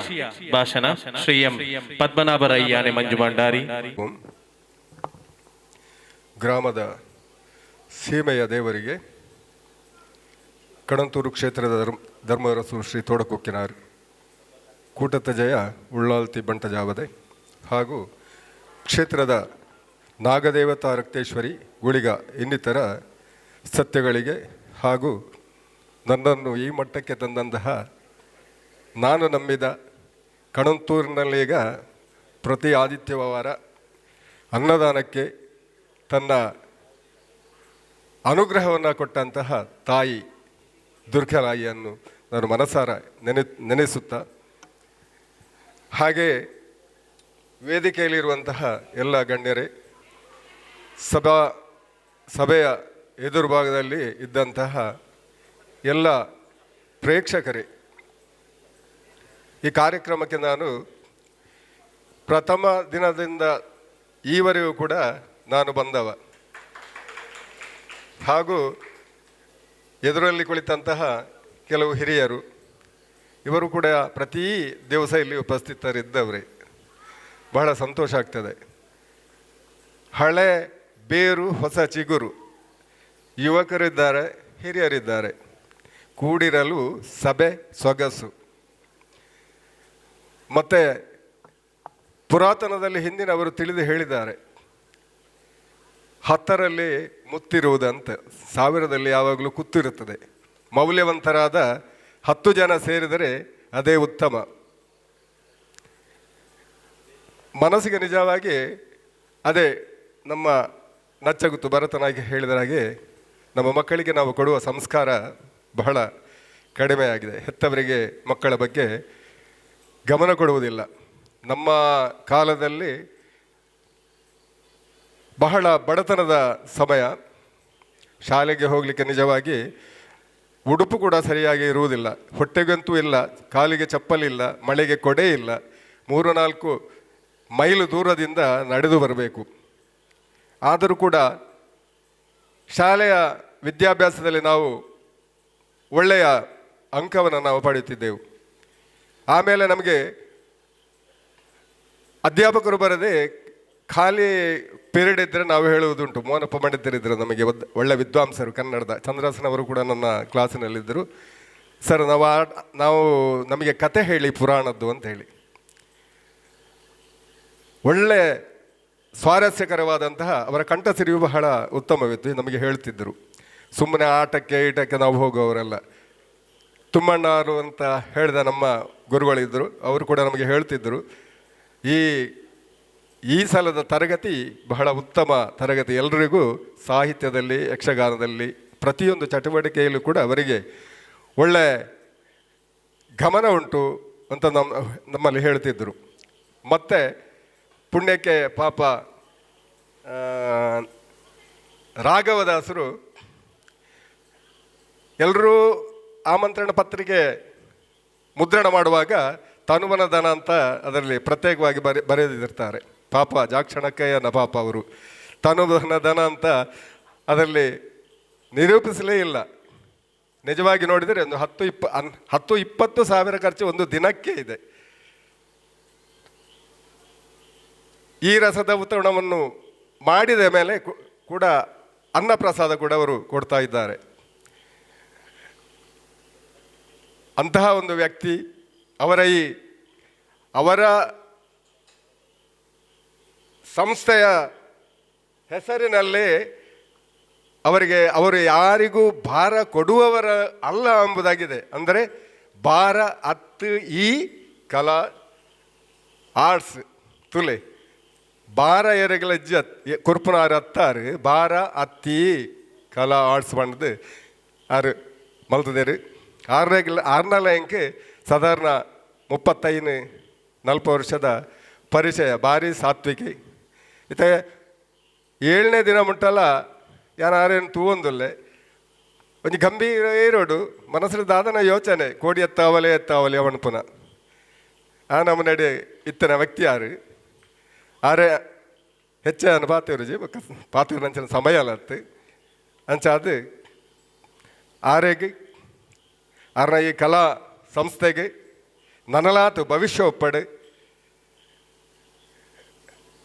B: ಭಾಷಣ ಶ್ರೀ ಎಂ ಪದ್ಮನಾಭರೈ ಯಾನೆ ಮಂಜು ಭಂಡಾರಿ.
F: ಗ್ರಾಮದ ಸೀಮೆಯ ದೇವರಿಗೆ ಕಣಂತೂರು ಕ್ಷೇತ್ರದ ಧರ್ಮ ಧರ್ಮರಸು ಶ್ರೀ ತೋಡಕೊಕ್ಕಿನಾರ್. ಕೂಟತ ಜಯ ಉಳ್ಳಾಲ್ತಿ ಬಂಟಜಾವದೆ ಹಾಗೂ ಕ್ಷೇತ್ರದ ನಾಗದೇವತಾ ರಕ್ತೇಶ್ವರಿ, ಗುಳಿಗ ಇನ್ನಿತರ ಸತ್ಯಗಳಿಗೆ ಹಾಗೂ ನನ್ನನ್ನು ಈ ಮಟ್ಟಕ್ಕೆ ತಂದಂತಹ ನಾನು ನಂಬಿದ ಕಣಂತೂರಿನಲ್ಲೀಗ ಪ್ರತಿ ಆದಿತ್ಯವಾರ ಅನ್ನದಾನಕ್ಕೆ ತನ್ನ ಅನುಗ್ರಹವನ್ನು ಕೊಟ್ಟಂತಹ ತಾಯಿ ದುರ್ಗಲಾಯಿಯನ್ನು ನಾನು ಮನಸಾರ ನೆನೆ ನೆನೆಸುತ್ತಾ, ಹಾಗೆ ವೇದಿಕೆಯಲ್ಲಿರುವಂತಹ ಎಲ್ಲ ಗಣ್ಯರೇ, ಸಭಾ, ಸಭೆಯ ಎದುರು ಭಾಗದಲ್ಲಿ ಇದ್ದಂತಹ ಎಲ್ಲ ಪ್ರೇಕ್ಷಕರೇ, ಈ ಕಾರ್ಯಕ್ರಮಕ್ಕೆ ನಾನು ಪ್ರಥಮ ದಿನದಿಂದ ಈವರೆಗೂ ಕೂಡ ನಾನು ಬಂದವ. ಹಾಗೂ ಎದುರಲ್ಲಿ ಕುಳಿತಂತಹ ಕೆಲವು ಹಿರಿಯರು, ಇವರು ಕೂಡ ಪ್ರತಿ ದಿವಸ ಇಲ್ಲಿ ಉಪಸ್ಥಿತರಿದ್ದವರೇ. ಬಹಳ ಸಂತೋಷ ಆಗ್ತದೆ. ಹಳೆ ಬೇರು, ಹೊಸ ಚಿಗುರು. ಯುವಕರಿದ್ದಾರೆ, ಹಿರಿಯರಿದ್ದಾರೆ. ಕೂಡಿರಲು ಸಭೆ ಸೊಗಸು. ಮತ್ತು ಪುರಾತನದಲ್ಲಿ ಹಿಂದಿನವರು ತಿಳಿದು ಹೇಳಿದ್ದಾರೆ. ಹತ್ತರಲ್ಲಿ ಮುತ್ತಿರುವುದಂತೆ, ಸಾವಿರದಲ್ಲಿ ಯಾವಾಗಲೂ ಕುತ್ತಿರುತ್ತದೆ. ಮೌಲ್ಯವಂತರಾದ ಹತ್ತು ಜನ ಸೇರಿದರೆ ಅದೇ ಉತ್ತಮ. ಮನಸ್ಸಿಗೆ ನಿಜವಾಗಿ ಅದೇ ನಮ್ಮ ನಚ್ಚಗುತ್ತು ಭರತನಾಗಿ ಹೇಳಿದ ಹಾಗೆ ನಮ್ಮ ಮಕ್ಕಳಿಗೆ ನಾವು ಕೊಡುವ ಸಂಸ್ಕಾರ ಬಹಳ ಕಡಿಮೆಯಾಗಿದೆ. ಹೆತ್ತವರಿಗೆ ಮಕ್ಕಳ ಬಗ್ಗೆ ಗಮನ ಕೊಡುವುದಿಲ್ಲ. ನಮ್ಮ ಕಾಲದಲ್ಲಿ ಬಹಳ ಬಡತನದ ಸಮಯ. ಶಾಲೆಗೆ ಹೋಗಲಿಕ್ಕೆ ನಿಜವಾಗಿ ಉಡುಪು ಕೂಡ ಸರಿಯಾಗಿ ಇರುವುದಿಲ್ಲ. ಹೊಟ್ಟೆಗಂತೂ ಇಲ್ಲ, ಕಾಲಿಗೆ ಚಪ್ಪಲಿಲ್ಲ, ಮಳೆಗೆ ಕೊಡೆ ಇಲ್ಲ. ಮೂರು ನಾಲ್ಕು ಮೈಲು ದೂರದಿಂದ ನಡೆದು ಬರಬೇಕು. ಆದರೂ ಕೂಡ ಶಾಲೆಯ ವಿದ್ಯಾಭ್ಯಾಸದಲ್ಲಿ ನಾವು ಒಳ್ಳೆಯ ಅಂಕವನ್ನು ನಾವು ಪಡೆಯುತ್ತಿದ್ದೆವು. ಆಮೇಲೆ ನಮಗೆ ಅಧ್ಯಾಪಕರು ಬರದೆ ಖಾಲಿ ಪೀರಿಯಡ್ ಇದ್ದರೆ ನಾವು ಹೇಳುವುದುಂಟು. ಮೋನಪ್ಪ ಪಂಡಿತರಿದ್ದರು ನಮಗೆ ಒಳ್ಳೆ ವಿದ್ವಾಂಸರು ಕನ್ನಡದ. ಚಂದ್ರಾಸನವರು ಕೂಡ ನನ್ನ ಕ್ಲಾಸಿನಲ್ಲಿದ್ದರು. ಸರ್, ನಾವು ನಾವು ನಮಗೆ ಕತೆ ಹೇಳಿ ಪುರಾಣದ್ದು ಅಂತ ಹೇಳಿ. ಒಳ್ಳೆ ಸ್ವಾರಸ್ಯಕರವಾದಂತಹ ಅವರ ಕಂಠಸಿರಿಯು ಬಹಳ ಉತ್ತಮವಿತ್ತು ನಮಗೆ ಹೇಳ್ತಿದ್ದರು. ಸುಮ್ಮನೆ ಆಟಕ್ಕೆ ಈಟಕ್ಕೆ ನಾವು ಹೋಗುವವರೆಲ್ಲ. ತುಮ್ಮಣ್ಣವರು ಅಂತ ಹೇಳಿದ ನಮ್ಮ ಗುರುಗಳಿದ್ದರು. ಅವರು ಕೂಡ ನಮಗೆ ಹೇಳ್ತಿದ್ದರು. ಈ ಈ ಸಲದ ತರಗತಿ ಬಹಳ ಉತ್ತಮ ತರಗತಿ. ಎಲ್ಲರಿಗೂ ಸಾಹಿತ್ಯದಲ್ಲಿ, ಯಕ್ಷಗಾನದಲ್ಲಿ, ಪ್ರತಿಯೊಂದು ಚಟುವಟಿಕೆಯಲ್ಲೂ ಕೂಡ ಅವರಿಗೆ ಒಳ್ಳೆ ಗಮನ ಉಂಟು ಅಂತ ನಮ್ಮ ನಮ್ಮಲ್ಲಿ ಹೇಳ್ತಿದ್ದರು. ಮತ್ತು ಪುಣ್ಯಕ್ಕೆ ಪಾಪ ರಾಘವದಾಸರು ಎಲ್ಲರೂ ಆಮಂತ್ರಣ ಪತ್ರಿಕೆ ಮುದ್ರಣ ಮಾಡುವಾಗ ತನುವನ ದನ ಅಂತ ಅದರಲ್ಲಿ ಪ್ರತ್ಯೇಕವಾಗಿ ಬರೆ, ಬರೆದಿರ್ತಾರೆ. ಪಾಪ ಜಾಕ್ಷಣಕ್ಕಯ್ಯನ ಪಾಪ ಅವರು. ತನುವನ ದನ ಅಂತ ಅದರಲ್ಲಿ ನಿರೂಪಿಸಲೇ ಇಲ್ಲ. ನಿಜವಾಗಿ ನೋಡಿದರೆ ಒಂದು ಹತ್ತು ಇಪ್ಪ ಹತ್ತು ಇಪ್ಪತ್ತು ಸಾವಿರ ಖರ್ಚು ಒಂದು ದಿನಕ್ಕೆ ಇದೆ. ಈ ರಸದ ಉತ್ತರಣವನ್ನು ಮಾಡಿದ ಮೇಲೆ ಕೂಡ ಅನ್ನಪ್ರಸಾದ ಕೂಡ ಅವರು ಕೊಡ್ತಾ ಇದ್ದಾರೆ. ಅಂತಹ ಒಂದು ವ್ಯಕ್ತಿ ಅವರ ಈ ಅವರ ಸಂಸ್ಥೆಯ ಹೆಸರಿನಲ್ಲಿ ಅವರಿಗೆ, ಅವರು ಯಾರಿಗೂ ಭಾರ ಕೊಡುವವರ ಅಲ್ಲ ಎಂಬುದಾಗಿದೆ. ಅಂದರೆ ಭಾರ ಹತ್ತು ಈ, ಕಲಾ, ಆರ್ಟ್ಸ್, ತುಲೆ. ಬಾರ ಎರೆಗಳ ಜತ್ ಕುರ್ಪುನಾರು ಹತ್ತಾರು ಬಾರ ಅತ್ತಿ, ಕಲಾ ಆರ್ಟ್ಸ್ ಬಂಡದು. ಆರು, ಮಲ್ತದೇರು. ಆರನೇಗಳ ಆರ್ನಲ ಎಂಕ್ ಸಾಧಾರಣ ಮುಪ್ಪತ್ತೈದು, ನಲ್ಪ ವರ್ಷದ ಪರಿಚಯ, ಭಾರಿ ಸಾತ್ವಿಕಿ. ಇತ್ತೆ, ಏಳನೇ ದಿನ ಮುಟ್ಟಲ್ಲ ಯಾರು ಆರೇನು ತೂವೊಂದುಲ್ಲೆ. ಒಂದು ಗಂಭೀರ ಏರೋಡು, ಮನಸ್ಸಲ್ಲಿ ದಾದನ ಯೋಚನೆ, ಕೋಡಿ ಎತ್ತಾವಲೆ ಎತ್ತಾವಲೆ ಅವನು ಪುನಃ ಆ ನಮ್ಮ ನಡೆ ಇತ್ತನ ವ್ಯಕ್ತಿ ಯಾರು? ಆರೆ ಹೆಚ್ಚನ ಪಾತಿವ್ರಜಿ ಬೊಕ್ಕ ಪಾತಿವ್ರ ಅಂಚಿನ ಸಮಯ ಅಲ್ಲತ್ತು ಅಂಚ ಅದು ಆರೆಗೆ, ಆರ್ನ ಈ ಕಲಾ ಸಂಸ್ಥೆಗೆ ನನಲಾತು ಭವಿಷ್ಯ ಒಪ್ಪಡೆ.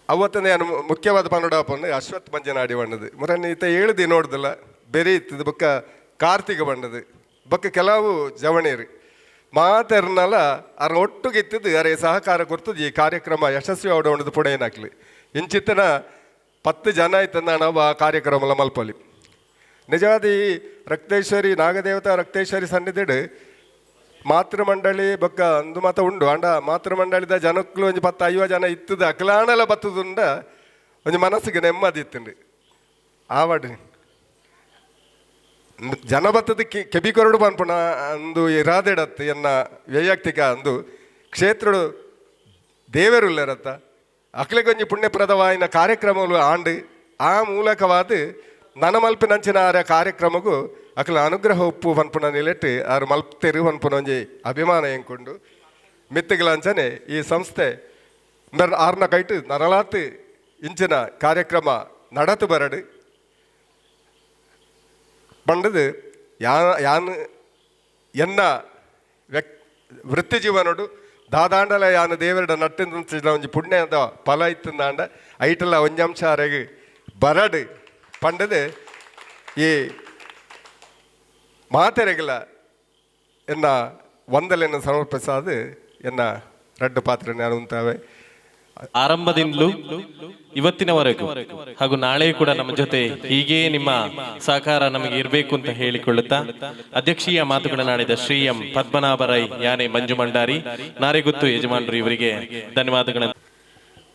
F: ಅವತ್ತನೇ ನಾನು ಮುಖ್ಯವಾದ ಪನ್ನಡ ಪಂಡು ಅಶ್ವತ್ ಮಂಜನಾಡಿ ಬಣ್ಣದು ಮುರನ್ನ ಈತ ಏಳುದಿ ನೋಡ್ದಲ್ಲ, ಬೇರೆ ಇತ್ತದು ಬೊಕ್ಕ ಕಾರ್ತಿಕ ಬಣ್ಣದು ಬೊಕ್ಕ ಕೆಲವು ಜವಣೀರು. ಮಾತೆರ್ನಲ ಅರ ಒಟ್ಟಿಗೆ ಇತ್ತಿದ್ದು ಅರೆ ಸಹಕಾರ ಕೊಡ್ತದೆ ಈ ಕಾರ್ಯಕ್ರಮ ಯಶಸ್ವಿ ಅವಡೊಂದು ಪುಣೆ ಏನಾಗ್ಲಿ. ಇಂಚಿತ್ತನ ಪತ್ತು ಜನ ಇತ್ತಂದ ನಾವು ಆ ಕಾರ್ಯಕ್ರಮ ಮಲ್ಪಲಿ. ನಿಜವಾದ ಈ ರಕ್ತೇಶ್ವರಿ, ನಾಗದೇವತಾ ರಕ್ತೇಶ್ವರಿ ಸನ್ನಿಧಿಡು ಮಾತೃಮಂಡಳಿ ಬೊಕ್ಕ ಅಂದು ಮಾತ ಉಂಡು. ಅಂಡ ಮಾತೃಮಂಡಳಿದ ಜನಕ್ಕಲು ಒಂಜಿ ಪತ್ತು ಐವ ಜನ ಇತ್ತದ, ಅಕ್ಲಾಣಲ ಬತ್ತದುಂಡ ಒಂಜಿ ಮನಸ್ಸಿಗೆ ನೆಮ್ಮದಿ ಇತ್ತುಂಡು. ಆವಡ್ ಜನ ಬತ್ತದ ಕಿ ಕೆಬಿಕೊರಡು ಪನ್ಪುಣ ಅಂದು ಇರಾದೆಡತ್ ಎನ್ನ ವೈಯಕ್ತಿಕ ಅಂದು ಕ್ಷೇತ್ರಡು ದೇವರುಲ್ಲರತ್ತ ಅಕ್ಲೆಗೊಂಜಿ ಪುಣ್ಯಪ್ರದವಾಯಿನ ಕಾರ್ಯಕ್ರಮಗಳು ಆಂಡು ಆ ಮೂಲಕವಾದ ನನಮಲ್ಪಿನಂಚಿನ ಮಲ್ಪಿನಂಚಿನ ಆರ ಕಾರ್ಯಕ್ರಮಗೂ ಅಕ್ಲ ಅನುಗ್ರಹ ಉಪ್ಪು ಪನ್ಪುನ ನಿಲೆಟ್ಟು ಆರು ಮಲ್ಪತೆರು ಪನ್ಪುನ ಒಂಜಿ ಅಭಿಮಾನ ಎಂಕೊಂಡು ಮಿತ್ತುಗಳಂಚನೆ ಈ ಸಂಸ್ಥೆ ಆರ್ನ ಕೈಟು ನರಲಾತ್ ಇಂಚಿನ ಕಾರ್ಯಕ್ರಮ ನಡತು ಬರಡು. ಯಾ ಯಾನ್, ಎನ್ನ ವ್ಯಕ್ ವೃತ್ತಿ ಜೀವನೋಡು ದಾದಾಂಡಲ ಯಾನು ದೇವರಡ ನಟ್ಟಿನ ಒಂಜಿ ಪುಣ್ಯದ ಫಲ ಇತ್ತಂದಾಂಡ ಐಟಲ್ಲ ಒಂಜಂಶ ಅರೆಗೆ ಬರಡು ಪಂಡದು ಈ ಮಾತೆರೆಗಲ ಎನ್ನ ವಂದಲೆಯನ್ನು ಸಮರ್ಪಿಸಾದು ಎನ್ನ ರಡ್ಡು ಪಾತ್ರ ನಾನು
B: ಆರಂಭದಿಂದಲೂ ಇವತ್ತಿನವರೆಗೂ ಹಾಗೂ ನಾಳೆ ಕೂಡ ನಮ್ಮ ಜೊತೆ ಹೀಗೆ ನಿಮ್ಮ ಸಹಕಾರ ನಮಗೆ ಇರಬೇಕು ಅಂತ ಹೇಳಿಕೊಳ್ಳುತ್ತಾ ಅಧ್ಯಕ್ಷೀಯ ಮಾತುಗಳನ್ನಾಡಿದ ಶ್ರೀ ಎಂ ಪದ್ಮನಾಭರೈ ಯಾನೆ ಮಂಜು ಮಂಡಾರಿ, ನಾರೆಗುತ್ತು ಯಜಮಾನರು ಇವರಿಗೆ ಧನ್ಯವಾದಗಳನ್ನು.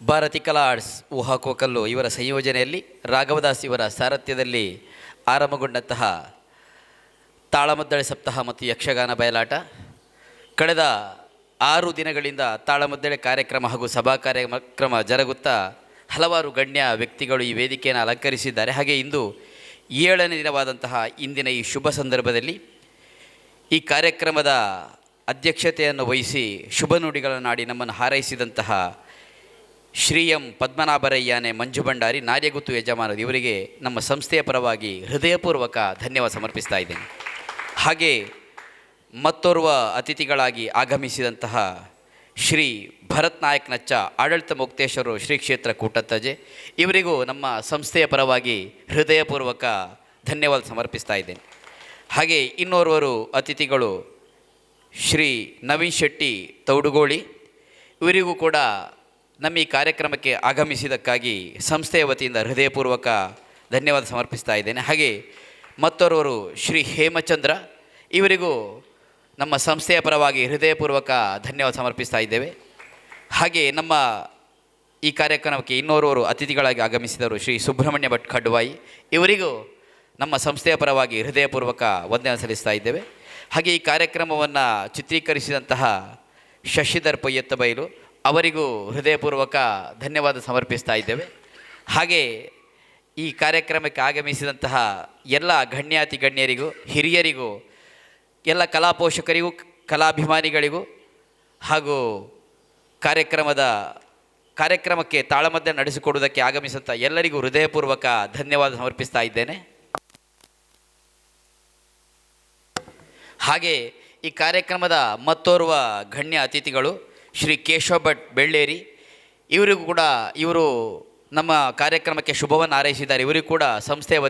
G: ಭಾರತಿ ಕಲಾ ಆರ್ಟ್ಸ್ ಊಹಾಕೋಕಲ್ಲು ಇವರ ಸಂಯೋಜನೆಯಲ್ಲಿ ರಾಘವದಾಸ್ ಇವರ ಸಾರಥ್ಯದಲ್ಲಿ ಆರಂಭಗೊಂಡಂತಹ ತಾಳಮದ್ದಳೆ ಸಪ್ತಾಹ ಮತ್ತು ಯಕ್ಷಗಾನ ಬಯಲಾಟ. ಕಳೆದ ಆರು ದಿನಗಳಿಂದ ತಾಳಮದ್ದಳೆ ಕಾರ್ಯಕ್ರಮ ಹಾಗೂ ಸಭಾ ಕಾರ್ಯಕ್ರಮ ಜರುಗುತ್ತಾ ಹಲವಾರು ಗಣ್ಯ ವ್ಯಕ್ತಿಗಳು ಈ ವೇದಿಕೆಯನ್ನು ಅಲಂಕರಿಸಿದ್ದಾರೆ. ಹಾಗೆ ಇಂದು ಏಳನೇ ದಿನವಾದಂತಹ ಇಂದಿನ ಈ ಶುಭ ಸಂದರ್ಭದಲ್ಲಿ ಈ ಕಾರ್ಯಕ್ರಮದ ಅಧ್ಯಕ್ಷತೆಯನ್ನು ವಹಿಸಿ ಶುಭ ನುಡಿಗಳನ್ನಾಡಿ ನಮ್ಮನ್ನು ಹಾರೈಸಿದಂತಹ ಶ್ರೀ ಎಂ ಪದ್ಮನಾಭರಯ್ಯನೆ ಮಂಜು ಭಂಡಾರಿ ನಾರ್ಯಗುತ್ತು ಯಜಮಾನರು, ಇವರಿಗೆ ನಮ್ಮ ಸಂಸ್ಥೆಯ ಪರವಾಗಿ ಹೃದಯಪೂರ್ವಕ ಧನ್ಯವಾದ ಸಮರ್ಪಿಸ್ತಾ ಇದ್ದೇನೆ. ಹಾಗೆ ಮತ್ತೋರ್ವ ಅತಿಥಿಗಳಾಗಿ ಆಗಮಿಸಿದಂತಹ ಶ್ರೀ ಭರತ್ ನಾಯಕ್ ನಚ್ಚ ಆಡಳಿತ ಮುಕ್ತೇಶ್ವರು ಶ್ರೀ ಕ್ಷೇತ್ರ ಕೂಟತ್ತಜೆ, ಇವರಿಗೂ ನಮ್ಮ ಸಂಸ್ಥೆಯ ಪರವಾಗಿ ಹೃದಯಪೂರ್ವಕ ಧನ್ಯವಾದ ಸಮರ್ಪಿಸ್ತಾ ಇದ್ದೇನೆ. ಹಾಗೆ ಇನ್ನೋರ್ವರು ಅತಿಥಿಗಳು ಶ್ರೀ ನವೀನ್ ಶೆಟ್ಟಿ ತೌಡುಗೋಳಿ, ಇವರಿಗೂ ಕೂಡ ನಮ್ಮ ಈ ಕಾರ್ಯಕ್ರಮಕ್ಕೆ ಆಗಮಿಸಿದ್ದಕ್ಕಾಗಿ ಸಂಸ್ಥೆಯ ವತಿಯಿಂದ ಹೃದಯಪೂರ್ವಕ ಧನ್ಯವಾದ ಸಮರ್ಪಿಸ್ತಾ ಇದ್ದೇನೆ. ಹಾಗೆ ಮತ್ತೋರ್ವರು ಶ್ರೀ ಹೇಮಚಂದ್ರ, ಇವರಿಗೂ ನಮ್ಮ ಸಂಸ್ಥೆಯ ಪರವಾಗಿ ಹೃದಯಪೂರ್ವಕ ಧನ್ಯವಾದ ಸಮರ್ಪಿಸ್ತಾ ಇದ್ದೇವೆ. ಹಾಗೆ ನಮ್ಮ ಈ ಕಾರ್ಯಕ್ರಮಕ್ಕೆ ಇನ್ನೋರ್ವರು ಅತಿಥಿಗಳಾಗಿ ಆಗಮಿಸಿದರು, ಶ್ರೀ ಸುಬ್ರಹ್ಮಣ್ಯ ಭಟ್ ಖಡ್ವಾಯಿ ಇವರಿಗೂ ನಮ್ಮ ಸಂಸ್ಥೆಯ ಪರವಾಗಿ ಹೃದಯಪೂರ್ವಕ ವಂದನೆ ಸಲ್ಲಿಸ್ತಾ ಇದ್ದೇವೆ. ಹಾಗೆ ಈ ಕಾರ್ಯಕ್ರಮವನ್ನು ಚಿತ್ರೀಕರಿಸಿದಂತಹ ಶಶಿಧರ್ ಪೊಯ್ಯತ್ತ ಬೈಲು ಅವರಿಗೂ ಹೃದಯಪೂರ್ವಕ ಧನ್ಯವಾದ ಸಮರ್ಪಿಸ್ತಾ ಇದ್ದೇವೆ. ಹಾಗೆ ಈ ಕಾರ್ಯಕ್ರಮಕ್ಕೆ ಆಗಮಿಸಿದಂತಹ ಎಲ್ಲ ಗಣ್ಯಾತಿ ಗಣ್ಯರಿಗೂ, ಹಿರಿಯರಿಗೂ ಎಲ್ಲ ಕಲಾ ಪೋಷಕರಿಗೂ ಕಲಾಭಿಮಾನಿಗಳಿಗೂ ಹಾಗೂ ಕಾರ್ಯಕ್ರಮದ, ಕಾರ್ಯಕ್ರಮಕ್ಕೆ ತಾಳಮದ್ದೆ ನಡೆಸಿಕೊಡುವುದಕ್ಕೆ ಆಗಮಿಸುತ್ತಾ ಎಲ್ಲರಿಗೂ ಹೃದಯಪೂರ್ವಕ ಧನ್ಯವಾದ ಸಮರ್ಪಿಸ್ತಾ ಇದ್ದೇನೆ. ಹಾಗೆ ಈ ಕಾರ್ಯಕ್ರಮದ ಮತ್ತೋರ್ವ ಗಣ್ಯ ಅತಿಥಿಗಳು ಶ್ರೀ ಕೇಶವ ಭಟ್ ಬೆಳ್ಳೇರಿ, ಇವರಿಗೂ ಕೂಡ ಇವರು ನಮ್ಮ ಕಾರ್ಯಕ್ರಮಕ್ಕೆ ಶುಭವನ್ನು ಹಾರೈಸಿದ್ದಾರೆ. ಇವರಿಗೂ ಕೂಡ ಸಂಸ್ಥೆಯ